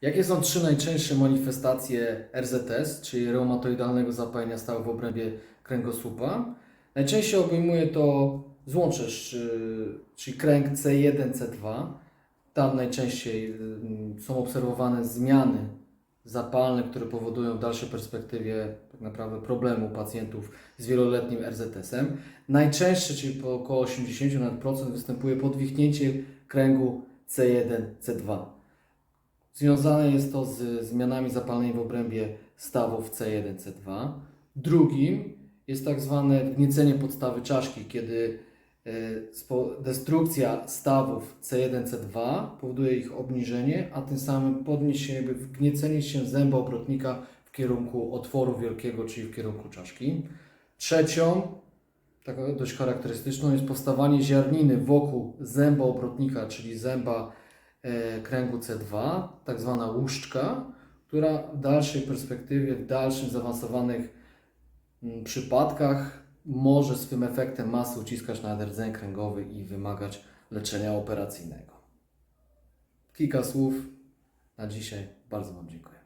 Jakie są trzy najczęstsze manifestacje RZS, czyli reumatoidalnego zapalenia stawów w obrębie kręgosłupa? Najczęściej obejmuje to złącze, szy- czyli kręg C1, C2. Tam najczęściej mm, są obserwowane zmiany zapalne, które powodują w dalszej perspektywie tak naprawdę problemu pacjentów z wieloletnim RZS-em. Najczęstsze, czyli po około 80% nawet procent, występuje podwichnięcie kręgu C1, C2. Związane jest to z zmianami zapalnymi w obrębie stawów C1, C2. Drugim jest tak zwane wgniecenie podstawy czaszki, kiedy e, destrukcja stawów C1, C2 powoduje ich obniżenie, a tym samym podniesienie, wgniecenie się zęba obrotnika w kierunku otworu wielkiego, czyli w kierunku czaszki. Trzecią, taką dość charakterystyczną, jest powstawanie ziarniny wokół zęba obrotnika, czyli zęba kręgu C2, tak zwana łuszczka, która w dalszej perspektywie, w dalszym zaawansowanych mm, przypadkach może swym efektem masy uciskać na rdzeń kręgowy i wymagać leczenia operacyjnego. Kilka słów na dzisiaj. Bardzo Wam dziękuję.